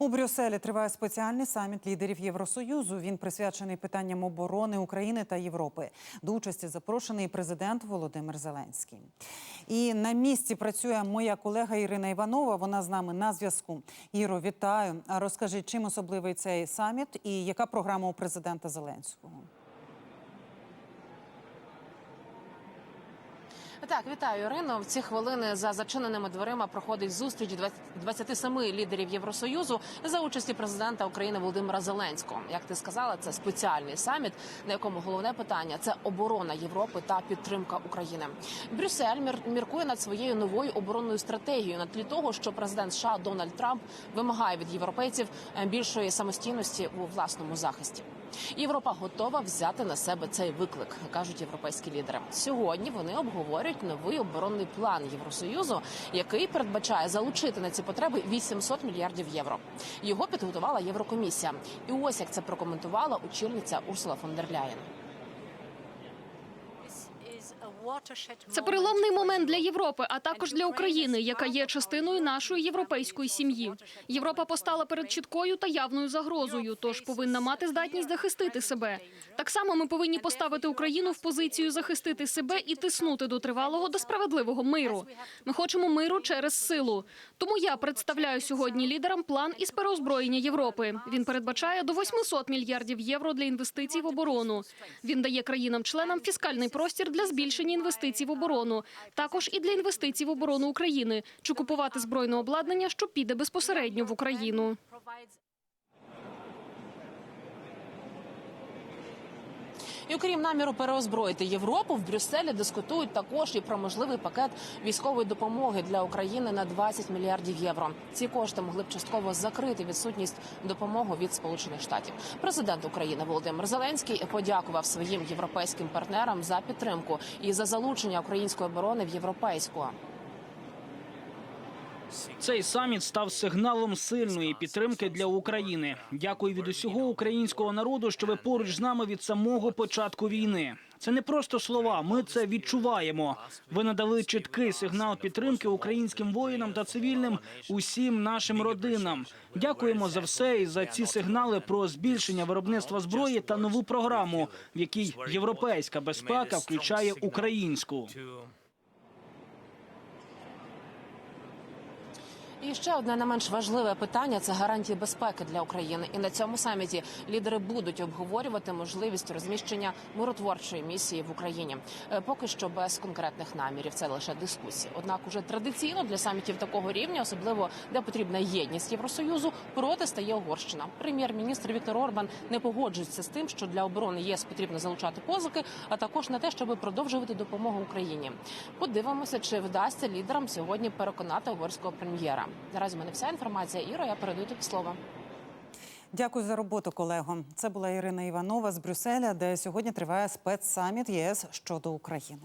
У Брюсселі триває спеціальний саміт лідерів Євросоюзу. Він присвячений питанням оборони України та Європи. До участі запрошений президент Володимир Зеленський. І на місці працює моя колега Ірина Іванова. Вона з нами на зв'язку. Іро, вітаю. Розкажи, чим особливий цей саміт і яка програма у президента Зеленського? Так, вітаю Ірино. В ці хвилини за зачиненими дверима проходить зустріч 27 лідерів Євросоюзу за участі президента України Володимира Зеленського. Як ти сказала, це спеціальний саміт, на якому головне питання це оборона Європи та підтримка України. Брюссель мір- міркує над своєю новою оборонною стратегією на тлі того, що президент США Дональд Трамп вимагає від європейців е, більшої самостійності у власному захисті. Європа готова взяти на себе цей виклик, кажуть європейські лідери. Сьогодні вони обговорюють новий оборонний план Євросоюзу, який передбачає залучити на ці потреби 800 мільярдів євро. Його підготувала Єврокомісія. І ось як це прокоментувала очільниця Урсула фон дер Ляєн. Це переломний момент для Європи, а також для України, яка є частиною нашої європейської сім'ї. Європа постала перед чіткою та явною загрозою, тож повинна мати здатність захистити себе. Так само ми повинні поставити Україну в позицію захистити себе і тиснути до тривалого та справедливого миру. Ми хочемо миру через силу. Тому я представляю сьогодні лідерам план із переозброєння Європи. Він передбачає до 800 мільярдів євро для інвестицій в оборону. Він дає країнам-членам фіскальний простір для збільшення інвестицій в оборону, також і для інвестицій в оборону України чи купувати збройне обладнання, що піде безпосередньо в Україну. І окрім наміру переозброїти Європу, в Брюсселі дискутують також і про можливий пакет військової допомоги для України на 20 мільярдів євро. Ці кошти могли б частково закрити відсутність допомоги від Сполучених Штатів. Президент України Володимир Зеленський подякував своїм європейським партнерам за підтримку і за залучення української оборони в європейську. Цей саміт став сигналом сильної підтримки для України. Дякую від усього українського народу, що ви поруч з нами від самого початку війни. Це не просто слова. Ми це відчуваємо. Ви надали чіткий сигнал підтримки українським воїнам та цивільним усім нашим родинам. Дякуємо за все і за ці сигнали про збільшення виробництва зброї та нову програму, в якій європейська безпека включає українську. І ще одне не менш важливе питання це гарантії безпеки для України. І на цьому саміті лідери будуть обговорювати можливість розміщення миротворчої місії в Україні. Е, Поки що без конкретних намірів. Це лише дискусії. Однак, уже традиційно для самітів такого рівня, особливо де потрібна єдність Євросоюзу, проти стає Угорщина. Прем'єр-міністр Віктор Орбан не погоджується з тим, що для оборони ЄС потрібно залучати позики, а також на те, щоб продовжувати допомогу Україні. Подивимося, чи вдасться лідерам сьогодні переконати угорського прем'єра. Наразі у мене вся інформація. Іро, я передаю тобі слово. Дякую за роботу, колего. Це була Ірина Іванова з Брюсселя, де сьогодні триває спецсаміт ЄС щодо України.